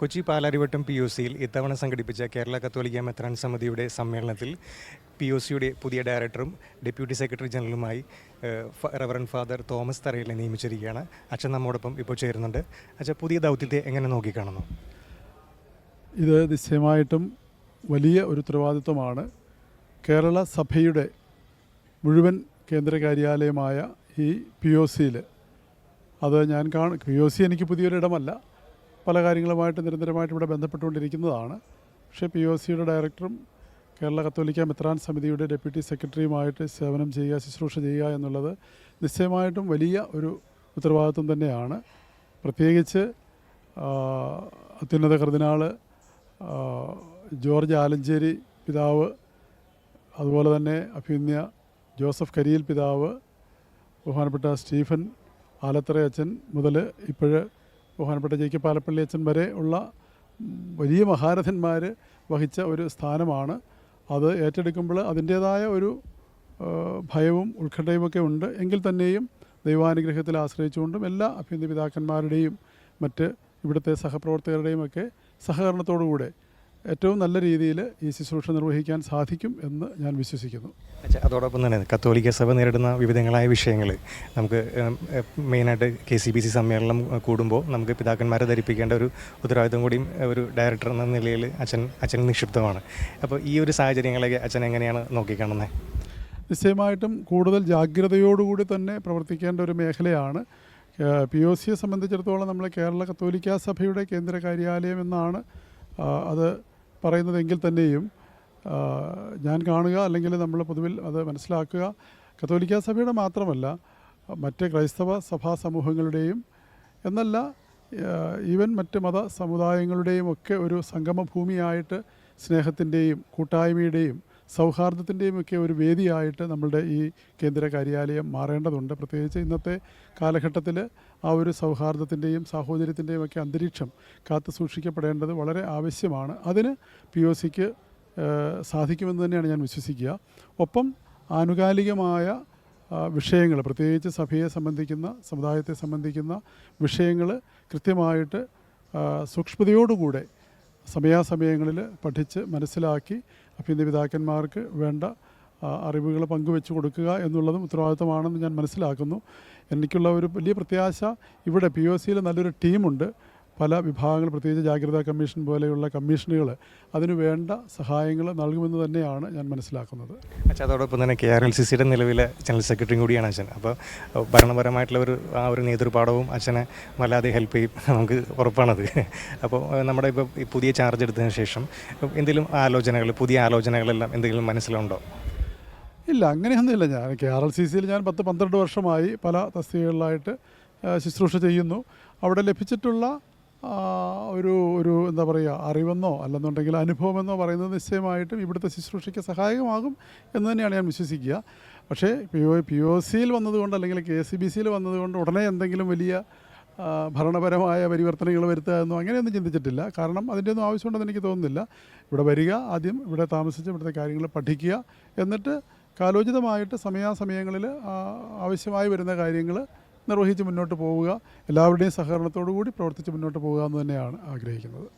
Kochi Palarivattom P O സിയിൽ ഇത്തവണ സംഘടിപ്പിച്ച കേരള കത്തോലിക്ക മെത്രാൻ സമിതിയുടെ സമ്മേളനത്തിൽ പി ഒ സിയുടെ പുതിയ ഡയറക്ടറും ഡെപ്യൂട്ടി സെക്രട്ടറി ജനറലുമായി റവറൻ ഫാദർ തോമസ് തറയിലെ നിയമിച്ചിരിക്കുകയാണ്. അച്ഛൻ നമ്മോടൊപ്പം ഇപ്പോൾ ചേരുന്നുണ്ട്. അച്ഛൻ പുതിയ ദൗത്യത്തെ എങ്ങനെ നോക്കിക്കാണുന്നു? ഇത് നിശ്ചയമായിട്ടും വലിയ ഒരു ഉത്തരവാദിത്വമാണ്. കേരള സഭയുടെ മുഴുവൻ കേന്ദ്ര കാര്യാലയമായ ഈ പി ഒ സിയിൽ അത് ഞാൻ കാണും. പി ഒ സി എനിക്ക് പുതിയൊരിടമല്ല. പല കാര്യങ്ങളുമായിട്ട് നിരന്തരമായിട്ട് ഇവിടെ ബന്ധപ്പെട്ടുകൊണ്ടിരിക്കുന്നതാണ്. പക്ഷേ പി ഒ സിയുടെ ഡയറക്ടറും കേരള കത്തോലിക്ക മെത്രാൻ സമിതിയുടെ ഡെപ്യൂട്ടി സെക്രട്ടറിയുമായിട്ട് സേവനം ചെയ്യുക ശുശ്രൂഷ ചെയ്യുക എന്നുള്ളത് നിശ്ചയമായിട്ടും വലിയ ഒരു ഉത്തരവാദിത്വം തന്നെയാണ്. പ്രത്യേകിച്ച് അത്യുന്നത കർദിനാൾ ജോർജ് ആലഞ്ചേരി പിതാവ് അതുപോലെ തന്നെ അഭിന്യ ജോസഫ് കരിയിൽ പിതാവ് ബഹുമാനപ്പെട്ട സ്റ്റീഫൻ ആലത്തറ അച്ഛൻ മുതൽ ഇപ്പോഴ് ബഹുമാനപ്പെട്ട ജെ കെ പാലപ്പള്ളി അച്ഛൻ വരെ ഉള്ള വലിയ മഹാരഥന്മാർ വഹിച്ച ഒരു സ്ഥാനമാണ്. അത് ഏറ്റെടുക്കുമ്പോൾ അതിന്റേതായ ഒരു ഭയവും ഉത്കണ്ഠയുമൊക്കെ ഉണ്ട്. എങ്കിൽ തന്നെയും ദൈവാനുഗ്രഹത്തിൽ ആശ്രയിച്ചുകൊണ്ടും എല്ലാ അഭ്യന്തര പിതാക്കന്മാരുടെയും മറ്റ് ഇവിടുത്തെ സഹപ്രവർത്തകരുടെയും ഒക്കെ സഹകരണത്തോടുകൂടെ ഏറ്റവും നല്ല രീതിയിൽ ഈ ശുശ്രൂഷ നിർവഹിക്കാൻ സാധിക്കും എന്ന് ഞാൻ വിശ്വസിക്കുന്നു. അച്ഛാ അതോടൊപ്പം തന്നെ കത്തോലിക്ക സഭ നേരിടുന്ന വിവിധങ്ങളായ വിഷയങ്ങൾ നമുക്ക് മെയിനായിട്ട് കെ സി ബി സി സമ്മേളനം കൂടുമ്പോൾ നമുക്ക് പിതാക്കന്മാരെ ധരിപ്പിക്കേണ്ട ഒരു ഉത്തരവാദിത്വം കൂടിയും ഒരു ഡയറക്ടർ എന്ന നിലയിൽ അച്ഛൻ അച്ഛൻ നിക്ഷിപ്തമാണ്. അപ്പോൾ ഈ ഒരു സാഹചര്യങ്ങളൊക്കെ അച്ഛൻ എങ്ങനെയാണ് നോക്കിക്കാണുന്നത് നിശ്ചയമായിട്ടും കൂടുതൽ ജാഗ്രതയോടുകൂടി തന്നെ പ്രവർത്തിക്കേണ്ട ഒരു മേഖലയാണ് പി ഒ സിയെ സംബന്ധിച്ചിടത്തോളം നമ്മൾ കേരള കത്തോലിക്ക സഭയുടെ കേന്ദ്ര കാര്യാലയം എന്നാണ് അത് പറയുന്നതെങ്കിൽ തന്നെയും ഞാൻ കാണുക അല്ലെങ്കിൽ നമ്മൾ പൊതുവിൽ അത് മനസ്സിലാക്കുക. കത്തോലിക്ക സഭയുടെ മാത്രമല്ല മറ്റ് ക്രൈസ്തവ സഭാ സമൂഹങ്ങളുടെയും എന്നല്ല ഈവൻ മറ്റ് മത സമുദായങ്ങളുടെയും ഒക്കെ ഒരു സംഗമഭൂമിയായിട്ട് സ്നേഹത്തിന്റെയും കൂട്ടായ്മയുടെയും സൗഹാർദ്ദത്തിന്റെയും ഒക്കെ ഒരു വേദിയായിട്ട് നമ്മളുടെ ഈ കേന്ദ്ര കാര്യാലയം മാറേണ്ടതുണ്ട്. പ്രത്യേകിച്ച് ഇന്നത്തെ കാലഘട്ടത്തിൽ ആ ഒരു സൗഹാർദ്ദത്തിന്റെയും സാഹോദര്യത്തിന്റെയും ഒക്കെ അന്തരീക്ഷം കാത്തു സൂക്ഷിക്കപ്പെടേണ്ടത് വളരെ ആവശ്യമാണ്. അതിന് പി ഒ സിക്ക് സാധിക്കുമെന്ന് തന്നെയാണ് ഞാൻ വിശ്വസിക്കുക. ഒപ്പം ആനുകാലികമായ വിഷയങ്ങൾ പ്രത്യേകിച്ച് സഭയെ സംബന്ധിക്കുന്ന സമുദായത്തെ സംബന്ധിക്കുന്ന വിഷയങ്ങൾ കൃത്യമായിട്ട് സൂക്ഷ്മതയോടുകൂടെ സമയാസമയങ്ങളിൽ പഠിച്ച് മനസ്സിലാക്കി അഭ്യന്തര പിതാക്കന്മാർക്ക് വേണ്ട അറിവുകൾ പങ്കുവെച്ചു കൊടുക്കുക എന്നുള്ളതും ഉത്തരവാദിത്തമാണെന്ന് ഞാൻ മനസ്സിലാക്കുന്നു. എനിക്കുള്ള ഒരു വലിയ പ്രത്യാശ ഇവിടെ പി ഒ സിയിൽ നല്ലൊരു ടീമുണ്ട്. പല വിഭാഗങ്ങൾ പ്രത്യേകിച്ച് ജാഗ്രതാ കമ്മീഷൻ പോലെയുള്ള കമ്മീഷനുകൾ അതിനു വേണ്ട സഹായങ്ങൾ നൽകുമെന്ന് തന്നെയാണ് ഞാൻ മനസ്സിലാക്കുന്നത്. അച്ഛാ അതോടൊപ്പം തന്നെ കെ ആർ എൽ സി സിയുടെ നിലവിലെ ജനറൽ സെക്രട്ടറിയും കൂടിയാണ് അച്ഛൻ. അപ്പോൾ ഭരണപരമായിട്ടുള്ള ഒരു ആ ഒരു നേതൃപാഠവും അച്ഛനെ വല്ലാതെ ഹെൽപ്പ് ചെയ്യും. നമുക്ക് ഉറപ്പാണത്. അപ്പോൾ നമ്മുടെ ഇപ്പോൾ ഈ പുതിയ ചാർജ് എടുത്തതിന് ശേഷം എന്തെങ്കിലും ആലോചനകൾ പുതിയ ആലോചനകളെല്ലാം എന്തെങ്കിലും മനസ്സിലുണ്ടോ? ഇല്ല അങ്ങനെയൊന്നുമില്ല. ഞാൻ കെ ആർ എൽ സി സിയിൽ ഞാൻ പത്ത് പന്ത്രണ്ട് വർഷമായി പല തസ്തികകളിലായിട്ട് ശുശ്രൂഷ ചെയ്യുന്നു. അവിടെ ലഭിച്ചിട്ടുള്ള ഒരു ഒരു എന്താ പറയുക അറിവെന്നോ അല്ലെന്നുണ്ടെങ്കിൽ അനുഭവമെന്നോ പറയുന്നത് നിശ്ചയമായിട്ടും ഇവിടുത്തെ ശുശ്രൂഷയ്ക്ക് സഹായകമാകും എന്ന് തന്നെയാണ് ഞാൻ വിശ്വസിക്കുക. പക്ഷേ പി ഒ പി ഒ സിയിൽ വന്നതുകൊണ്ട് അല്ലെങ്കിൽ കെ സി ബി സിയിൽ വന്നതുകൊണ്ട് ഉടനെ എന്തെങ്കിലും വലിയ ഭരണപരമായ പരിവർത്തനങ്ങൾ വരുത്തുക എന്നോ അങ്ങനെയൊന്നും ചിന്തിച്ചിട്ടില്ല. കാരണം അതിന്റെ ഒന്നും ആവശ്യമുണ്ടെന്ന് എനിക്ക് തോന്നുന്നില്ല. ഇവിടെ വരിക ആദ്യം ഇവിടെ താമസിച്ച് ഇവിടുത്തെ കാര്യങ്ങൾ പഠിക്കുക. എന്നിട്ട് കാലോചിതമായിട്ട് സമയാസമയങ്ങളിൽ ആവശ്യമായി വരുന്ന കാര്യങ്ങൾ നിർവഹിച്ച് മുന്നോട്ട് പോവുക. എല്ലാവരുടെയും സഹകരണത്തോടു കൂടി പ്രവർത്തിച്ച് മുന്നോട്ട് പോകുക എന്ന് തന്നെയാണ് ആഗ്രഹിക്കുന്നത്.